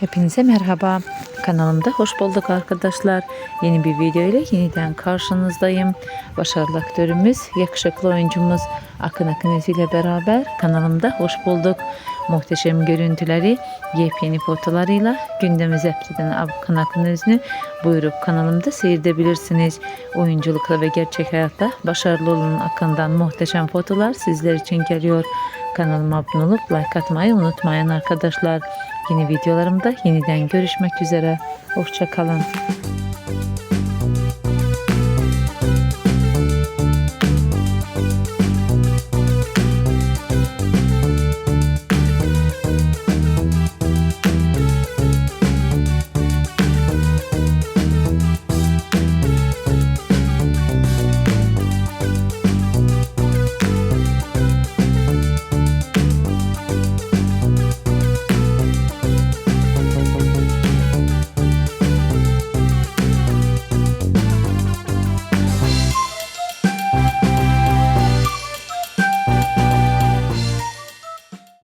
Hepinize merhaba. Kanalımda hoş bulduk arkadaşlar. Yeni bir video ile yeniden karşınızdayım. Başarılı aktörümüz, yakışıklı oyuncumuz Akın Akınöz ile beraber kanalımda hoş bulduk. Muhteşem görüntüleri, yepyeni fotolarıyla gündemi zept eden Akın Akınöz'ünü buyurup kanalımda seyredebilirsiniz. Oyunculukta ve gerçek hayatta başarılı olan Akın'dan muhteşem fotolar sizler için geliyor. Kanalıma abone olup like atmayı unutmayın arkadaşlar. Yeni videolarımda yeniden görüşmek üzere. Hoşçakalın.